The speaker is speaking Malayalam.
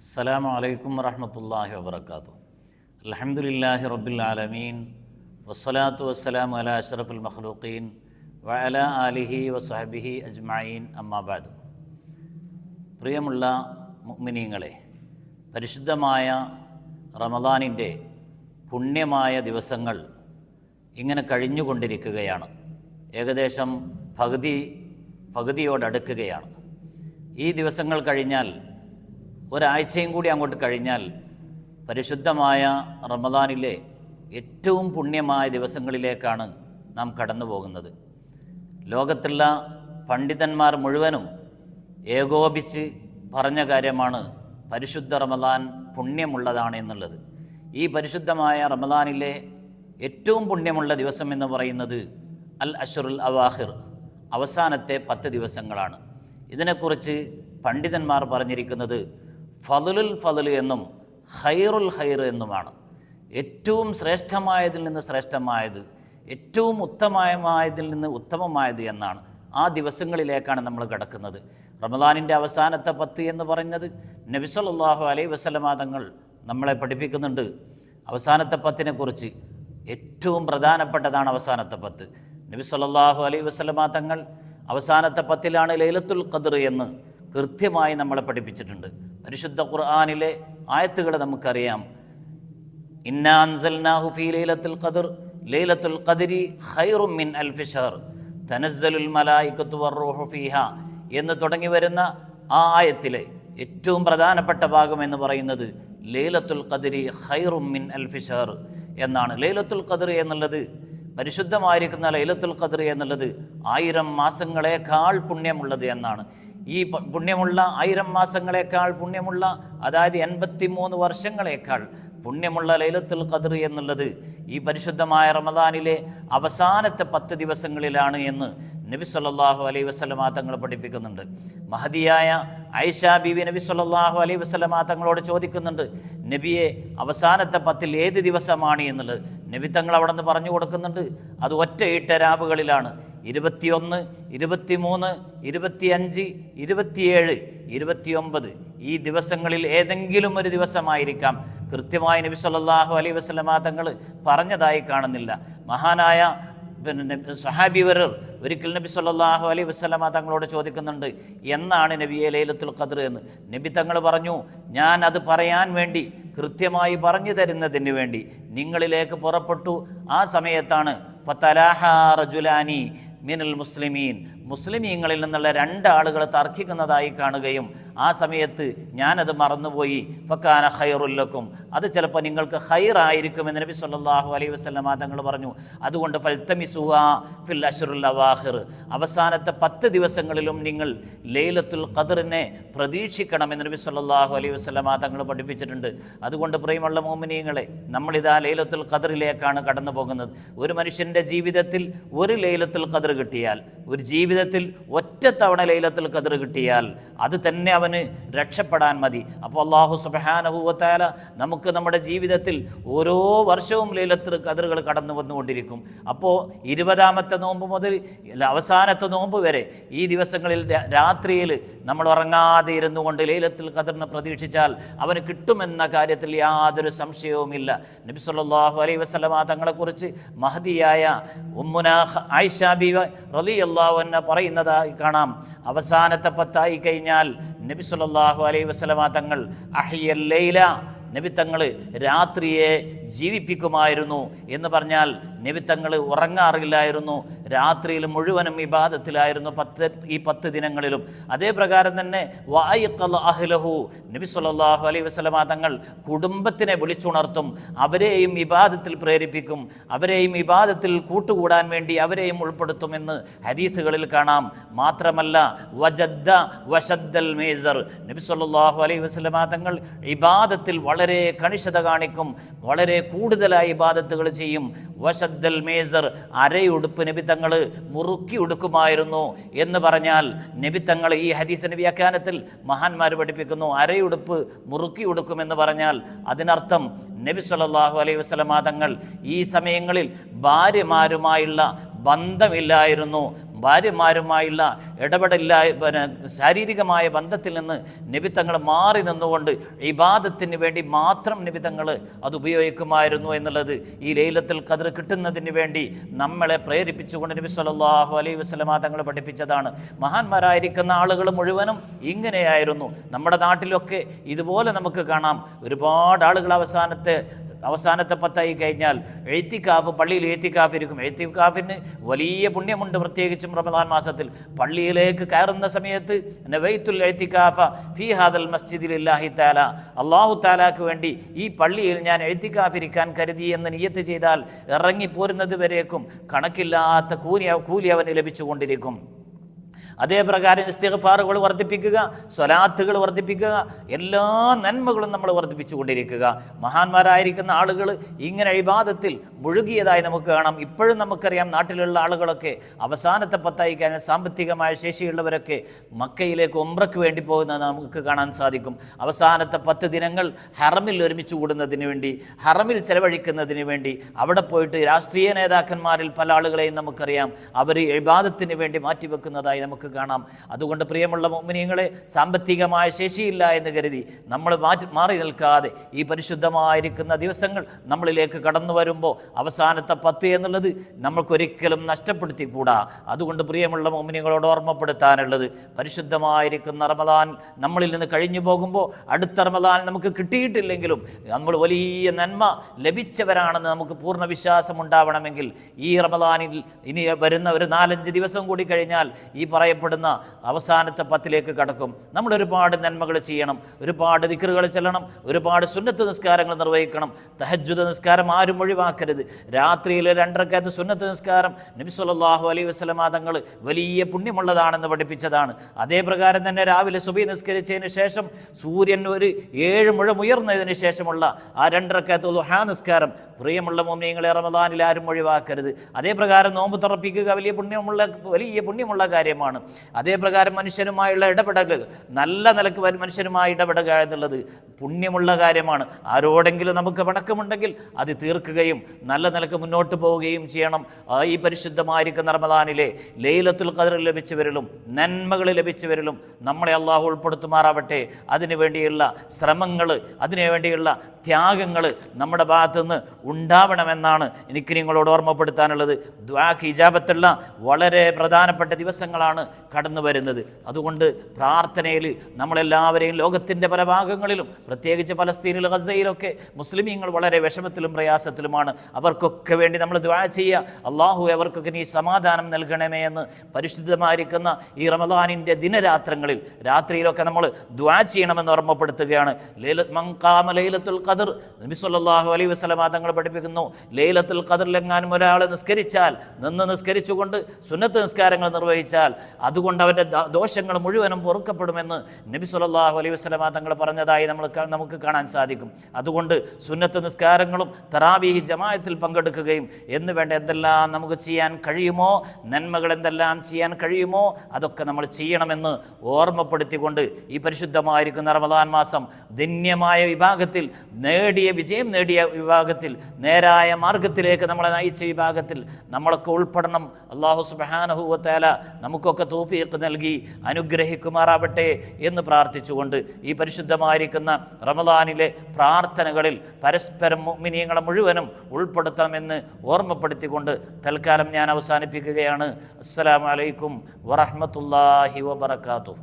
അസ്സലാമു അലൈക്കും വറഹമത്തല്ലാഹി വബർക്കാത്തു അലഹമുല്ലാഹി റബ്ബിൽ ആലമീൻ. വസ്സലാത്തു വസ്സലാം അല അഷ്റഫുൽ മഖ്ലൂഖീൻ. വഅല ആലിഹി വസ്ഹബിഹി അജ്മായീൻ അമ്മാബാദ് പ്രിയമുള്ള മുഗ്മിനീങ്ങളെ പരിശുദ്ധമായ റമദാനിന്റെ പുണ്യമായ ദിവസങ്ങൾ ഇങ്ങനെ കഴിഞ്ഞുകൊണ്ടിരിക്കുകയാണ്. ഏകദേശം പകുതി പകുതിയോടടുക്കുകയാണ്. ഈ ദിവസങ്ങൾ കഴിഞ്ഞാൽ ഒരാഴ്ചയും കൂടി അങ്ങോട്ട് കഴിഞ്ഞാൽ പരിശുദ്ധമായ റമദാനിലെ ഏറ്റവും പുണ്യമായ ദിവസങ്ങളിലേക്കാണ് നാം കടന്നു പോകുന്നത്. ലോകത്തുള്ള പണ്ഡിതന്മാർ മുഴുവനും ഏകോപിച്ച് പറഞ്ഞ കാര്യമാണ് പരിശുദ്ധ റമദാൻ പുണ്യമുള്ളതാണ് എന്നുള്ളത്. ഈ പരിശുദ്ധമായ റമദാനിലെ ഏറ്റവും പുണ്യമുള്ള ദിവസം എന്ന് പറയുന്നത് അൽ അഷറുൽ അവാഹിർ അവസാനത്തെ പത്ത് ദിവസങ്ങളാണ്. ഇതിനെക്കുറിച്ച് പണ്ഡിതന്മാർ പറഞ്ഞിരിക്കുന്നത് ഫലുൽ ഫതുൽ എന്നും ഹൈറുൽ ഹൈർ എന്നുമാണ്. ഏറ്റവും ശ്രേഷ്ഠമായതിൽ നിന്ന് ശ്രേഷ്ഠമായത് ഏറ്റവും ഉത്തമമായതിൽ നിന്ന് ഉത്തമമായത് എന്നാണ് ആ ദിവസങ്ങളിലേക്കാണ് നമ്മൾ കിടക്കുന്നത്. റമദാനിന്റെ അവസാനത്തെ പത്ത് എന്ന് പറയുന്നത് നബിസല്ലാഹു അലൈ വസലമാതങ്ങൾ നമ്മളെ പഠിപ്പിക്കുന്നുണ്ട്. അവസാനത്തെ പത്തിനെ കുറിച്ച് ഏറ്റവും പ്രധാനപ്പെട്ടതാണ് അവസാനത്തെ പത്ത്. നബി സല്ലല്ലാഹു അലൈഹി വസല്ലമ തങ്ങൾ അവസാനത്തെ പത്തിലാണ് ലൈലത്തുൽ ഖദർ എന്ന് കൃത്യമായി നമ്മളെ പഠിപ്പിച്ചിട്ടുണ്ട്. പരിശുദ്ധ ഖുർആാനിലെ ആയത്തുകൾ നമുക്കറിയാം. ഇന്നാ അൻസൽനാഹു ഫീ ലൈലത്തുൽ ഖദർ ലൈലത്തുൽ ഖദരി ഖൈറും മിൻ അൽഫി ഷഹർ തനസ്സലുൽ മലായിക്കത്തു വർറൂഹു ഫീഹ എന്ന് തുടങ്ങി വരുന്ന ആ ആയത്തിലെ ഏറ്റവും പ്രധാനപ്പെട്ട ഭാഗം എന്ന് പറയുന്നത് ലൈലത്തുൽ ഖദരി ഖൈറും മിൻ അൽഫി ഷഹർ എന്നാണ്. ലൈലത്തുൽ ഖദർ എന്നുള്ളത് പരിശുദ്ധമായിരിക്കുന്ന ലൈലത്തുൽ ഖദർ എന്നുള്ളത് ആയിരം മാസങ്ങളെക്കാൾ പുണ്യമുള്ളത് എന്നാണ്. ഈ പുണ്യമുള്ള ആയിരം മാസങ്ങളെക്കാൾ പുണ്യമുള്ള അതായത് എൺപത്തി മൂന്ന് വർഷങ്ങളെക്കാൾ പുണ്യമുള്ള ലൈലത്തുൽ ഖദർ എന്നുള്ളത് ഈ പരിശുദ്ധമായ റമദാനിലെ അവസാനത്തെ പത്ത് ദിവസങ്ങളിലാണ് എന്ന് നബി സല്ലാഹു അലൈഹി വസ്ലമാ തങ്ങൾ പഠിപ്പിക്കുന്നുണ്ട്. മഹദിയായ ഐഷ ബീവി നബി സല്ലാഹു അലൈഹി വസ്ലമാ തങ്ങളോട് ചോദിക്കുന്നുണ്ട് നബിയെ അവസാനത്തെ പത്തിൽ ഏത് ദിവസമാണ് എന്നുള്ളത്? നബി തങ്ങൾ അവിടെ നിന്ന് പറഞ്ഞു കൊടുക്കുന്നുണ്ട് അത് ഒറ്റ ഇട്ട രാവുകളിലാണ്. ഇരുപത്തിയൊന്ന് ഇരുപത്തിമൂന്ന് ഇരുപത്തിയഞ്ച് ഇരുപത്തിയേഴ് ഇരുപത്തിയൊമ്പത്. ഈ ദിവസങ്ങളിൽ ഏതെങ്കിലും ഒരു ദിവസമായിരിക്കാം. കൃത്യമായി നബി സല്ലാഹു അലൈഹി വസ്ലമാ തങ്ങൾ പറഞ്ഞതായി കാണുന്നില്ല. മഹാനായ പിന്നെ സഹാബിവരർ സഹാബി വരർ ഒരിക്കൽ നബി സല്ലാഹു അലൈഹി വസല്ലമ തങ്ങളോട് ചോദിക്കുന്നുണ്ട് എന്നാണ് നബിയെ ലൈലത്തുൽ ഖദർ എന്ന്? നബി തങ്ങൾ പറഞ്ഞു ഞാൻ അത് പറയാൻ വേണ്ടി കൃത്യമായി പറഞ്ഞു തരുന്നതിന് വേണ്ടി നിങ്ങളിലേക്ക് പുറപ്പെട്ടു. ആ സമയത്താണ് ഫതലാഹ റജുലാനി മിനൽ മുസ്ലിമീൻ. മുസ്ലിമീങ്ങളിൽ നിന്നുള്ള രണ്ടാളുകൾ തർക്കിക്കുന്നതായി കാണുകയും ആ സമയത്ത് ഞാനത് മറന്നുപോയി. ഫക്കാന ഹൈറുല്ലക്കും അത് ചിലപ്പോൾ നിങ്ങൾക്ക് ഖൈറായിരിക്കുമെന്ന് നബി സല്ലാഹു അലൈഹി വസല്ലമ തങ്ങൾ പറഞ്ഞു. അതുകൊണ്ട് ഫൽത്തമിസുഹ ഫിൽ അഷറുൽ അവാഹിർ അവസാനത്തെ പത്ത് ദിവസങ്ങളിലും നിങ്ങൾ ലൈലത്തുൽ ഖദറിനെ പ്രതീക്ഷിക്കണമെന്ന് നബി സല്ലാഹു അലൈഹി വസല്ലമ തങ്ങൾ പഠിപ്പിച്ചിട്ടുണ്ട്. അതുകൊണ്ട് പ്രിയമുള്ള മോമിനിയങ്ങളെ നമ്മളിതാ ലൈലത്തുൽ ഖദറിലേക്കാണ് കടന്നു പോകുന്നത് ഒരു മനുഷ്യന്റെ ജീവിതത്തിൽ ഒരു ലൈലത്തുൽ ഖദർ കിട്ടിയാൽ ഒരു ജീവിതത്തിൽ തവണ ലൈലത്തുൽ കതിർ കിട്ടിയാൽ അത് തന്നെ അവന് രക്ഷപ്പെടാൻ മതി. അപ്പോൾ അള്ളാഹു സുബഹാനഹൂവത്താല നമുക്ക് നമ്മുടെ ജീവിതത്തിൽ ഓരോ വർഷവും ലൈലത്തുൽ കതിറുകൾ കടന്നു വന്നുകൊണ്ടിരിക്കും. അപ്പോൾ ഇരുപതാമത്തെ നോമ്പ് മുതൽ അവസാനത്തെ നോമ്പ് വരെ ഈ ദിവസങ്ങളിൽ രാത്രിയിൽ നമ്മൾ ഉറങ്ങാതെ ഇരുന്നു കൊണ്ട് ലൈലത്തിൽ ഖദറിനെ പ്രതീക്ഷിച്ചാൽ അവന് കിട്ടുമെന്ന കാര്യത്തിൽ യാതൊരു സംശയവുമില്ല. നബി സല്ലല്ലാഹു അലൈഹി വസല്ലമ തങ്ങളെക്കുറിച്ച് മഹതിയായ ഉമ്മുന ഐഷാബി ബീവ റളിയല്ലാഹു അൻഹ പറയുന്നതായി കാണാം. അവസാനത്തെ പത്തായി കഴിഞ്ഞാൽ നബി സല്ലല്ലാഹു അലൈഹി വസല്ലമ തങ്ങൾ അഹിയൽ ലൈല നബി തങ്ങൾ രാത്രിയെ ജീവിപ്പിക്കുമായിരുന്നു എന്ന് പറഞ്ഞാൽ നബി തങ്ങൾ ഉറങ്ങാറില്ലായിരുന്നു. രാത്രിയിൽ മുഴുവനും ഇബാദത്തിലായിരുന്നു പത്ത് ഈ പത്ത് ദിനങ്ങളിലും. അതേ പ്രകാരം തന്നെ വായിക്കൽ അഹ്ലഹു നബി സല്ലല്ലാഹു അലൈഹി വസല്ലമ തങ്ങൾ കുടുംബത്തിനെ വിളിച്ചുണർത്തും. അവരെയും ഇബാദത്തിൽ പ്രേരിപ്പിക്കും. അവരെയും ഇബാദത്തിൽ കൂട്ടുകൂടാൻ വേണ്ടി അവരെയും ഉൾപ്പെടുത്തുമെന്ന് ഹദീസുകളിൽ കാണാം. മാത്രമല്ല വജദ്ദ വശദ്ദൽ മേസർ നബി സല്ലല്ലാഹു അലൈഹി വസല്ലമ തങ്ങൾ ഇബാദത്തിൽ വളരെ കണിശത കാണിക്കും. വളരെ കൂടുതലായി ഇബാദത്തുകൾ ചെയ്യും. വശദ്ദൽ മേസർ അരയുടുപ്പ് നബി തങ്ങൾ മുറുക്കി ഉടുക്കുമായിരുന്നു എന്ന് പറഞ്ഞാൽ നബി തങ്ങൾ ഈ ഹദീസിന്റെ വ്യാഖ്യാനത്തിൽ മഹാന്മാർ പഠിപ്പിക്കുന്നു അരയുടുപ്പ് മുറുക്കി ഉടുക്കുമെന്ന് പറഞ്ഞാൽ അതിനർത്ഥം നബി സല്ലല്ലാഹു അലൈഹി വസല്ലമ തങ്ങൾ ഈ സമയങ്ങളിൽ ഭാര്യമാരുമായുള്ള ബന്ധമില്ലായിരുന്നു. ഭാര്യമാരുമായുള്ള ഇടപെടില്ല പിന്നെ ശാരീരികമായ ബന്ധത്തിൽ നിന്ന് നിബിത്തങ്ങൾ മാറി നിന്നുകൊണ്ട് ഇബാദത്തിന് വേണ്ടി മാത്രം നിബിത്തങ്ങൾ അത് ഉപയോഗിക്കുമായിരുന്നു എന്നുള്ളത് ഈ ലൈലത്തിൽ കതിർ കിട്ടുന്നതിന് വേണ്ടി നമ്മളെ പ്രേരിപ്പിച്ചുകൊണ്ട് നബി സല്ലല്ലാഹു അലൈഹി വസല്ലമ തങ്ങൾ പഠിപ്പിച്ചതാണ്. മഹാന്മാരായിരിക്കുന്ന ആളുകൾ മുഴുവനും ഇങ്ങനെയായിരുന്നു. നമ്മുടെ നാട്ടിലൊക്കെ ഇതുപോലെ നമുക്ക് കാണാം. ഒരുപാട് ആളുകൾ അവസാനത്തെ അവസാനത്തെ പത്തായി കഴിഞ്ഞാൽ എഴുത്തിക്കാഫ് പള്ളിയിൽ എഴുത്തിക്കാഫ് ഇരിക്കും എഴുത്തിക്കാഫിന് വലിയ പുണ്യമുണ്ട് പ്രത്യേകിച്ചും റമദാൻ മാസത്തിൽ. പള്ളിയിലേക്ക് കയറുന്ന സമയത്ത് നവൈത്തുൽ എഴുത്തിക്കാഫ ഫി ഹാദൽ മസ്ജിദിൽ ഇല്ലാഹി താല അള്ളാഹു താലാക്ക് വേണ്ടി ഈ പള്ളിയിൽ ഞാൻ എഴുത്തിക്കാഫിരിക്കാൻ കരുതി എന്ന് നിയത്ത് ചെയ്താൽ ഇറങ്ങിപ്പോരുന്നത് വരേക്കും കണക്കില്ലാത്ത കൂലി കൂലി അവന് ലഭിച്ചുകൊണ്ടിരിക്കും. അതേ പ്രകാരം ഇസ്തിഗ്ഫാറുകൾ വർദ്ധിപ്പിക്കുക സ്വലാത്തുകൾ വർദ്ധിപ്പിക്കുക എല്ലാ നന്മകളും നമ്മൾ വർദ്ധിപ്പിച്ചു കൊണ്ടിരിക്കുക. മഹാന്മാരായിരിക്കുന്ന ആളുകൾ ഇങ്ങനെ ഇബാദത്തിൽ മുഴുകിയതായി നമുക്ക് കാണാം. ഇപ്പോഴും നമുക്കറിയാം നാട്ടിലുള്ള ആളുകളൊക്കെ അവസാനത്തെ പത്തായി കഴിഞ്ഞാൽ സാമ്പത്തികമായ ശേഷിയുള്ളവരൊക്കെ മക്കയിലേക്ക് ഒമ്പ്രക്ക് വേണ്ടി പോകുന്നത് നമുക്ക് കാണാൻ സാധിക്കും. അവസാനത്തെ പത്ത് ദിനങ്ങൾ ഹറമിൽ ഒരുമിച്ച് കൂടുന്നതിന് വേണ്ടി ഹറമിൽ ചെലവഴിക്കുന്നതിന് വേണ്ടി അവിടെ പോയിട്ട് രാഷ്ട്രീയ നേതാക്കന്മാരിൽ പല ആളുകളെയും നമുക്കറിയാം. അവർ ഇബാദത്തിന് വേണ്ടി മാറ്റിവെക്കുന്നതായി നമുക്ക് കാണാം. അതുകൊണ്ട് പ്രിയമുള്ള മോമിനിയങ്ങളെ സാമ്പത്തികമായ ശേഷിയില്ല എന്ന് കരുതി നമ്മൾ മാറ്റി മാറി നിൽക്കാതെ ഈ പരിശുദ്ധമായിരിക്കുന്ന ദിവസങ്ങൾ നമ്മളിലേക്ക് കടന്നു വരുമ്പോൾ അവസാനത്തെ പത്ത് എന്നുള്ളത് നമ്മൾക്കൊരിക്കലും നഷ്ടപ്പെടുത്തിക്കൂടാ. അതുകൊണ്ട് പ്രിയമുള്ള മോമിനിയങ്ങളോട് ഓർമ്മപ്പെടുത്താനുള്ളത് പരിശുദ്ധമായിരിക്കുന്ന റമദാൻ നമ്മളിൽ നിന്ന് കഴിഞ്ഞു പോകുമ്പോൾ അടുത്ത റമദാൻ നമുക്ക് കിട്ടിയിട്ടില്ലെങ്കിലും നമ്മൾ വലിയ നന്മ ലഭിച്ചവരാണെന്ന് നമുക്ക് പൂർണ വിശ്വാസം ഉണ്ടാവണമെങ്കിൽ ഈ റമദാനിൽ ഇനി വരുന്ന ഒരു നാലഞ്ച് ദിവസം കൂടി കഴിഞ്ഞാൽ ഈ പറയപ്പെടുന്ന അവസാനത്തെ പത്തിലേക്ക് കടക്കും. നമ്മൾ ഒരുപാട് നന്മകൾ ചെയ്യണം. ഒരുപാട് ദിക്കറുകൾ ചെല്ലണം. ഒരുപാട് സുന്നത്ത് നിസ്കാരങ്ങൾ നിർവഹിക്കണം. തഹജുദ നിസ്കാരം ആരും ഒഴിവാക്കരുത്. രാത്രിയിൽ രണ്ടരക്കകത്ത് സുന്നത്ത് നിസ്കാരം. നബി സല്ലല്ലാഹു അലൈഹി വസല്ലമ തങ്ങൾ വലിയ പുണ്യമുള്ളതാണെന്ന് പഠിപ്പിച്ചതാണ്. അതേ പ്രകാരം തന്നെ രാവിലെ സുബി നിസ്കരിച്ചതിന് ശേഷം സൂര്യൻ ഒരു ഏഴ് മുഴം ഉയർന്നതിന് ശേഷമുള്ള ആ രണ്ടരക്കകത്ത് ലുഹാ നിസ്കാരം പ്രിയമുള്ള മോമിയങ്ങളെ റമദാനിൽ ആരും ഒഴിവാക്കരുത്. അതേ പ്രകാരം നോമ്പ് തുറപ്പിക്കുക വലിയ പുണ്യമുള്ള വലിയ പുണ്യമുള്ള കാര്യമാണ്. അതേ പ്രകാരം മനുഷ്യനുമായുള്ള ഇടപെടൽ നല്ല നിലയ്ക്ക് മനുഷ്യരുമായി ഇടപെടുക എന്നുള്ളത് പുണ്യമുള്ള കാര്യമാണ്. ആരോടെങ്കിലും നമുക്ക് പണക്കമുണ്ടെങ്കിൽ അത് തീർക്കുകയും നല്ല നിലയ്ക്ക് മുന്നോട്ട് പോവുകയും ചെയ്യണം. ഈ പരിശുദ്ധമായിരിക്കുന്ന റമദാനിലെ ലൈലത്തുൽ ഖദർ ലഭിച്ചവരിലും നന്മകൾ ലഭിച്ചവരിലും നമ്മളെ അള്ളാഹു ഉൾപ്പെടുത്തുമാറാവട്ടെ. അതിനുവേണ്ടിയുള്ള ശ്രമങ്ങൾ അതിനു വേണ്ടിയുള്ള ത്യാഗങ്ങൾ നമ്മുടെ ഭാഗത്തുനിന്ന് ഉണ്ടാവണമെന്നാണ് എനിക്ക് നിങ്ങളോട് ഓർമ്മപ്പെടുത്താനുള്ളത്. ദ്വാക്ക് ഇജാബത്തുള്ള വളരെ പ്രധാനപ്പെട്ട ദിവസങ്ങളാണ് കടന്നു വരുന്നത്. അതുകൊണ്ട് പ്രാർത്ഥനയിൽ നമ്മളെല്ലാവരെയും ലോകത്തിന്റെ പല ഭാഗങ്ങളിലും പ്രത്യേകിച്ച് പലസ്തീനിൽ ഗസയിലൊക്കെ മുസ്ലിമീങ്ങൾ വളരെ വിഷമത്തിലും പ്രയാസത്തിലുമാണ്. അവർക്കൊക്കെ വേണ്ടി നമ്മൾ ദ്വാ ചെയ്യുക. അള്ളാഹു അവർക്കൊക്കെ നീ സമാധാനം നൽകണമേ എന്ന് പരിശുദ്ധമായിരിക്കുന്ന ഈ റമദാനിന്റെ ദിനരാത്രങ്ങളിൽ രാത്രിയിലൊക്കെ നമ്മൾ ദ്വാ ചെയ്യണമെന്ന് ഓർമ്മപ്പെടുത്തുകയാണ്. ലൈല മങ്കാമ ലൈലത്തുൽ ഖദർ. നബി സല്ലല്ലാഹു അലൈഹി വസല്ലമ തങ്ങൾ പഠിപ്പിക്കുന്നു ലൈലത്തുൽ ഖദറിലെങ്ങാനും ഒരാൾ നിസ്കരിച്ചാൽ നിന്ന് നിസ്കരിച്ചുകൊണ്ട് സുന്നത്ത് നിസ്കാരങ്ങൾ നിർവഹിച്ചാൽ അതുകൊണ്ട് അവന്റെ ദോഷങ്ങൾ മുഴുവനും പൊറുക്കപ്പെടുമെന്ന് നബി സുലല്ലാഹു അലൈഹി വസല്ലമ തങ്ങൾ പറഞ്ഞതായി നമ്മൾ നമുക്ക് കാണാൻ സാധിക്കും. അതുകൊണ്ട് സുന്നത്ത് നിസ്കാരങ്ങളും തറാവീഹി ജമായത്തിൽ പങ്കെടുക്കുകയും എന്ന് വേണ്ട എന്തെല്ലാം നമുക്ക് ചെയ്യാൻ കഴിയുമോ നന്മകൾ എന്തെല്ലാം ചെയ്യാൻ കഴിയുമോ അതൊക്കെ നമ്മൾ ചെയ്യണമെന്ന് ഓർമ്മപ്പെടുത്തിക്കൊണ്ട് ഈ പരിശുദ്ധമായിരിക്കുന്ന റമദാൻ മാസം ധന്യമായ വിഭാഗത്തിൽ നേടിയ വിജയം നേടിയ വിഭാഗത്തിൽ നേരായ മാർഗത്തിലേക്ക് നമ്മളെ നയിച്ച വിഭാഗത്തിൽ നമ്മളൊക്കെ ഉൾപ്പെടണം. അള്ളാഹു സുബാനഹുവത്തേല നമുക്കൊക്കെ തോഫിയൊക്കെ നൽകി അനുഗ്രഹിക്കുമാറാവട്ടെ എന്ന് പ്രാർത്ഥിച്ചുകൊണ്ട് ഈ പരിശുദ്ധമായിരിക്കുന്ന റമദാനിലെ പ്രാർത്ഥനകളിൽ പരസ്പരം മിനിയങ്ങളെ മുഴുവനും ഉൾപ്പെടുത്തണമെന്ന് ഓർമ്മപ്പെടുത്തിക്കൊണ്ട് തൽക്കാലം ഞാൻ അവസാനിപ്പിക്കുകയാണ്. അസ്സലാമലൈക്കും വറഹമത്തല്ലാഹി വബർക്കാത്തു